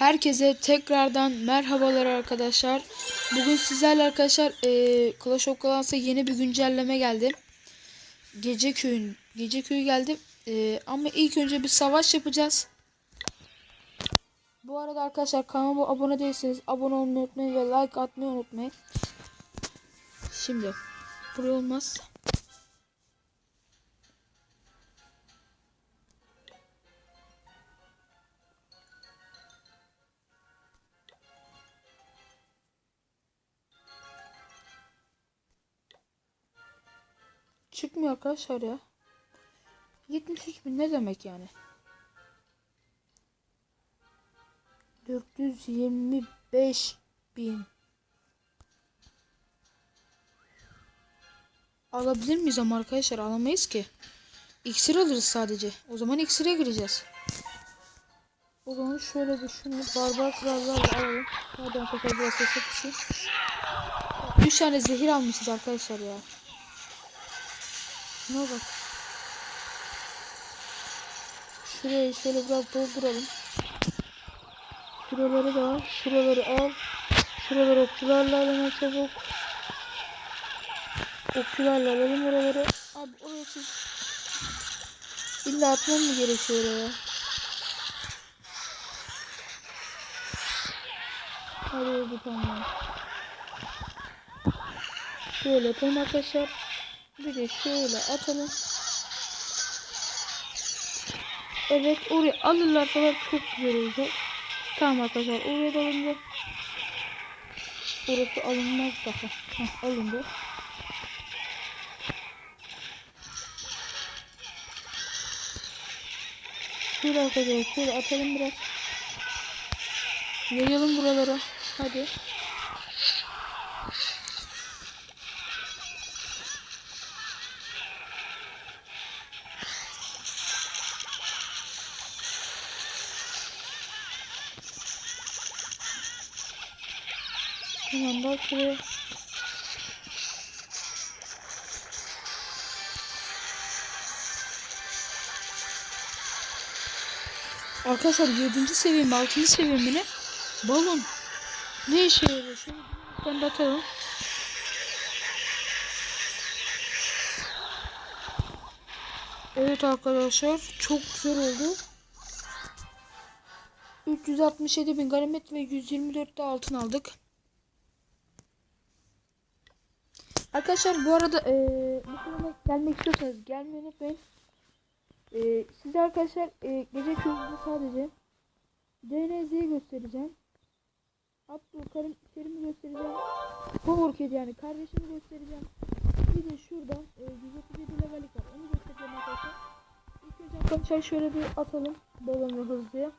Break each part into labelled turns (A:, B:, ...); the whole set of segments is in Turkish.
A: Herkese tekrardan merhabalar arkadaşlar. Bugün sizlerle arkadaşlar eee Clash of Clans'a yeni bir güncelleme geldi. Gece köyün gece köyü geldi. Eee, ama ilk önce bir savaş yapacağız. Bu arada arkadaşlar kanalıma abone değilseniz abone olmayı unutmayın ve like atmayı unutmayın. Şimdi buraya olmaz. Çıkmıyor arkadaşlar ya. 73 bin ne demek yani? 425 bin. Alabilir miyiz ama arkadaşlar alamayız ki. İksir alırız sadece. O zaman iksire gireceğiz. O zaman şöyle düşünün. Barbar krallarla alalım. Hadi arkadaşlar biraz sesi kısayım. 3 tane zehir almışız arkadaşlar ya. Şuna bak. Şurayı şöyle biraz dolduralım. Şuraları da al. Şuraları al. Şuraları okçularla alalım çabuk. Okçularla alalım oraları. Abi oraya siz illa atmam mı gerekiyor oraya? Hadi bir tane. Şöyle yapalım arkadaşlar. Bir de şöyle atalım. Evet oraya alırlar falan çok güzel olacak. Tamam arkadaşlar oraya da alındı. Orası alınmaz daha. Heh, alındı. Şöyle arkadaşlar şöyle atalım biraz. Yayalım buralara. Hadi. Şuraya. Arkadaşlar 7. seviye mi 6. seviye mi ne? Balon. Ne işe yarıyor? Bir tane de atalım. Evet arkadaşlar çok güzel oldu. 367 bin ganimet ve 124 de altın aldık. Arkadaşlar bu arada kanala gelmek istiyorsanız gelmeyi unutmayın. Eee size arkadaşlar eee, gece köyünde sadece DNZ'yi göstereceğim. Abdülkarim Kerim'i göstereceğim. Power Kid yani kardeşimi göstereceğim. Bir de şurada e, 137 levellik var. Onu göstereceğim arkadaşlar. İlk önce arkadaşlar şöyle bir atalım. Balonu hızlıya.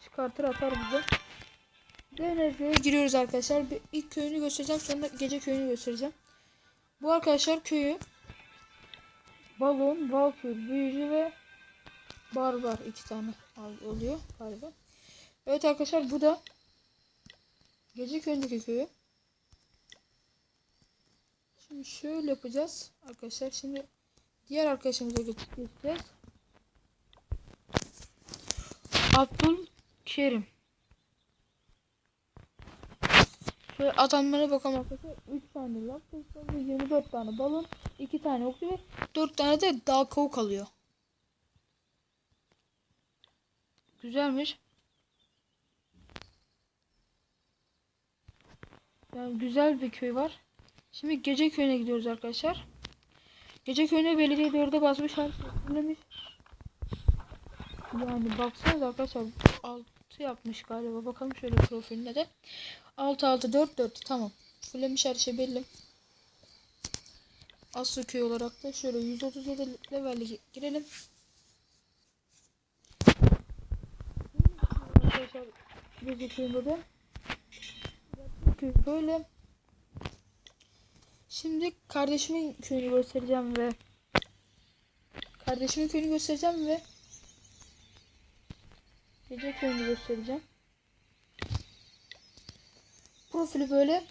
A: Çıkartır atar bize. DNZ'ye giriyoruz arkadaşlar. Bir ilk köyünü göstereceğim. Sonra gece köyünü göstereceğim. Bu arkadaşlar köyü balon, valkür, büyücü ve barbar iki tane oluyor galiba. Evet arkadaşlar bu da gece köyündeki köyü. Şimdi şöyle yapacağız arkadaşlar. Şimdi diğer arkadaşımıza geç- geçeceğiz. Abdül Kerim. Şöyle adamlara bakalım arkadaşlar. 3 tane laf ve 24 tane balon, 2 tane okçu ve 4 tane de dağ kavuk alıyor. Güzelmiş. Yani güzel bir köy var. Şimdi gece köyüne gidiyoruz arkadaşlar. Gece köyüne belediye dörde basmış her şey. Yani baksanıza arkadaşlar 6 yapmış galiba. Bakalım şöyle profiline de. 6 6 4 4 tamam. Fullemiş her şey belli. Aslı köy olarak da şöyle 137 level'e girelim. Arkadaşlar köy böyle. Şimdi kardeşimin köyünü göstereceğim ve kardeşimin köyünü göstereceğim ve gece köyünü göstereceğim. Profili böyle.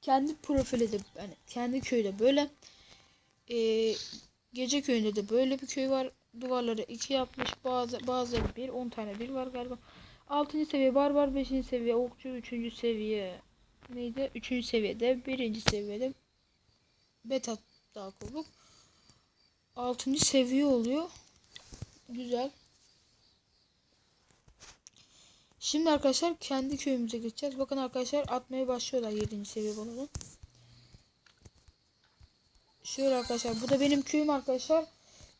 A: Kendi profili de yani kendi köyde böyle. Ee, Gece köyünde de böyle bir köy var. Duvarları iki yapmış. Bazı bazıları bir. 10 tane bir var galiba. 6. seviye barbar. 5. seviye okçu. 3. seviye neydi? 3. seviyede. 1. seviyede beta daha kulluk. 6. seviye oluyor. Güzel. Şimdi arkadaşlar kendi köyümüze geçeceğiz. Bakın arkadaşlar atmaya başlıyorlar 7. seviye balonu. Şöyle arkadaşlar bu da benim köyüm arkadaşlar.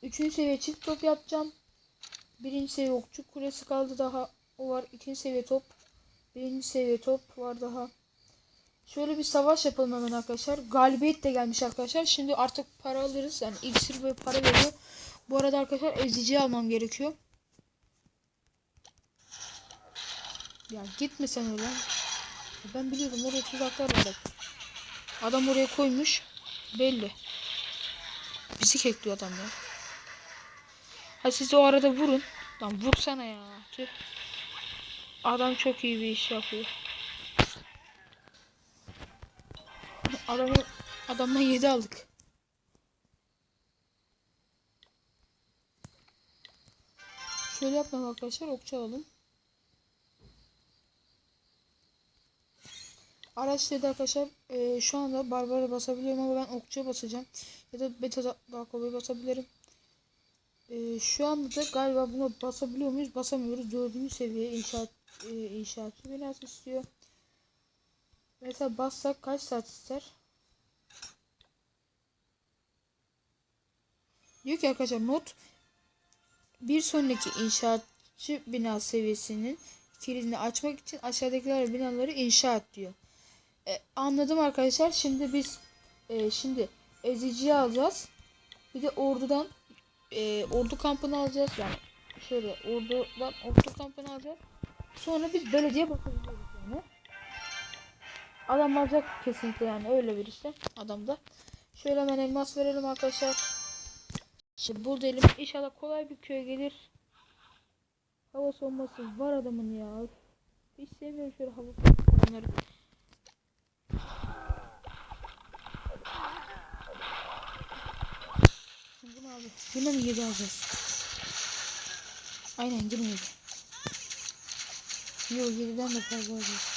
A: 3. seviye çift top yapacağım. 1. seviye okçu kulesi kaldı daha. O var. 2. seviye top. 1. seviye top var daha. Şöyle bir savaş yapalım hemen arkadaşlar. Galibiyet de gelmiş arkadaşlar. Şimdi artık para alırız. Yani iksir ve para veriyor. Bu arada arkadaşlar ezici almam gerekiyor. Ya gitme sen öyle. Ben biliyordum oraya tuzaklar var. Adam oraya koymuş. Belli. Bizi kekliyor adam ya. Ha siz o arada vurun. Lan vursana ya. Tüh. Adam çok iyi bir iş yapıyor. Adamı adamdan 7 aldık. Şöyle yapmayalım arkadaşlar. Okçu alalım. Araç dedi arkadaşlar e, şu anda barbara basabiliyorum ama ben okçuya basacağım. Ya da beta da- daha kolay basabilirim. E, şu anda da galiba buna basabiliyor muyuz? Basamıyoruz. Dördüncü seviye inşaat e, inşaatçı binası istiyor. Mesela bassak kaç saat ister? Diyor ki arkadaşlar not bir sonraki inşaatçı bina seviyesinin kilidini açmak için aşağıdakiler binaları inşa et diyor. E, anladım arkadaşlar. Şimdi biz e, şimdi eziciyi alacağız. Bir de ordudan e, ordu kampını alacağız. Yani şöyle ordudan ordu kampını alacağız. Sonra biz belediye bakabiliyoruz yani. Adam alacak kesinlikle yani öyle bir işte adamda. Şöyle hemen elmas verelim arkadaşlar. Şimdi bul diyelim. İnşallah kolay bir köye gelir. Hava soğuması var adamın ya. Hiç sevmiyorum şöyle hava soğumaları. Bu ne abi? Yine mi 7 alacağız? Aynen yine 7. Yok 7'den de fazla alacağız.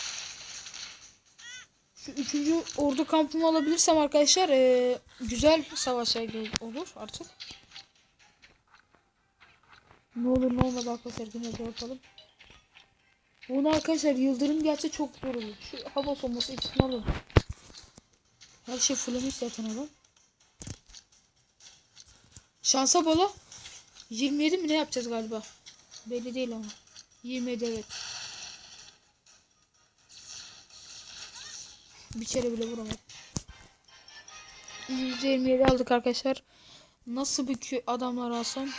A: Şu üçüncü ordu kampımı alabilirsem arkadaşlar eee, güzel savaşa olur artık. Ne olur ne olmaz arkadaşlar yine de yapalım. Bunu arkadaşlar yıldırım gelse çok zor olur. Şu hava soğuması ikisini alalım. Her şey fulllemiş zaten adam. Şansa bala. 27 mi ne yapacağız galiba? Belli değil ama. 27 evet. Bir kere bile vuramadım. 127 aldık arkadaşlar. Nasıl bir adamlar alsam?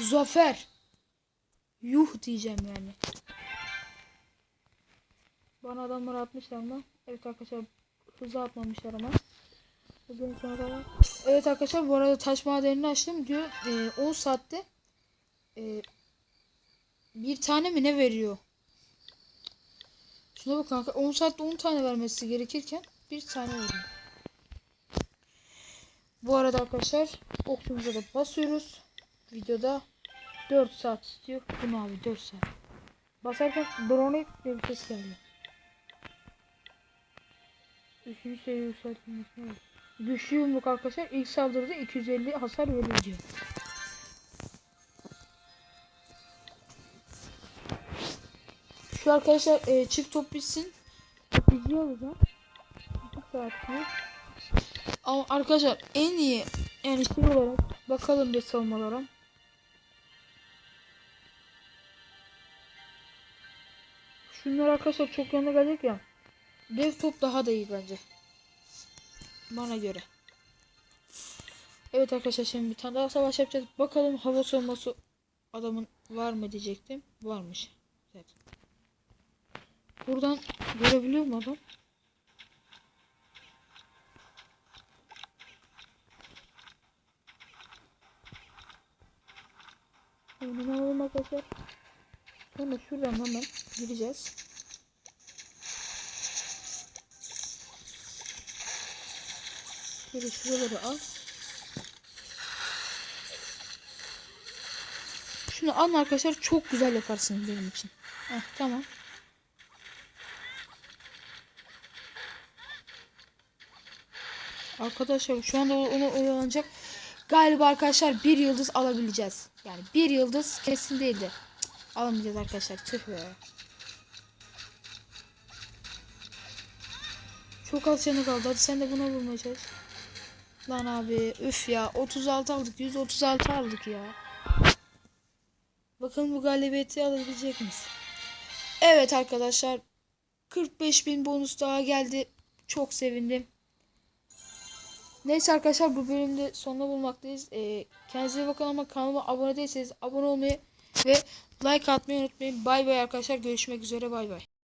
A: Zafer. Yuh diyeceğim yani. Bana adamlar atmışlar mı? Evet arkadaşlar hızlı atmamışlar ama. Evet arkadaşlar bu arada taş madenini açtım diyor. e, 10 saatte e, bir tane mi ne veriyor? Şuna bakın arkadaşlar 10 saatte 10 tane vermesi gerekirken bir tane veriyor. Bu arada arkadaşlar okçumuza da basıyoruz. Videoda 4 saat istiyor. Bu ne abi 4 saat. Basarken drone diye bir ses geldi. Üçüncü seviye yükseltilmesi var. Güçlü yumruk arkadaşlar ilk saldırıda 250 hasar diyor. Şu arkadaşlar e, çift top bitsin. Saat diyor. Ama arkadaşlar en iyi yani şey olarak bakalım bir savunmalara. Şunlar arkadaşlar çok yanına gelecek ya. Dev top daha da iyi bence. Bana göre. Evet arkadaşlar şimdi bir tane daha savaş yapacağız. Bakalım hava soğuması adamın var mı diyecektim. Varmış. Evet. Buradan görebiliyor mu adam? Önüne alalım arkadaşlar. Sonra şuradan hemen gireceğiz. Şöyle şuraları al. Şunu alın arkadaşlar çok güzel yaparsınız benim için. Heh, tamam. Arkadaşlar şu anda onu oyalanacak. Galiba arkadaşlar bir yıldız alabileceğiz. Yani bir yıldız kesin değildi. Cık, alamayacağız arkadaşlar. Tüh be. Çok az canı kaldı. Hadi sen de bunu bulmaya çalış. Lan abi üf ya 36 aldık 136 aldık ya. Bakalım bu galibiyeti alabilecek miyiz? Evet arkadaşlar 45.000 bonus daha geldi. Çok sevindim. Neyse arkadaşlar bu bölümde sonuna bulmaktayız. Ee, kendinize bakın ama kanalıma abone değilseniz abone olmayı ve like atmayı unutmayın. Bay bay arkadaşlar görüşmek üzere bay bay.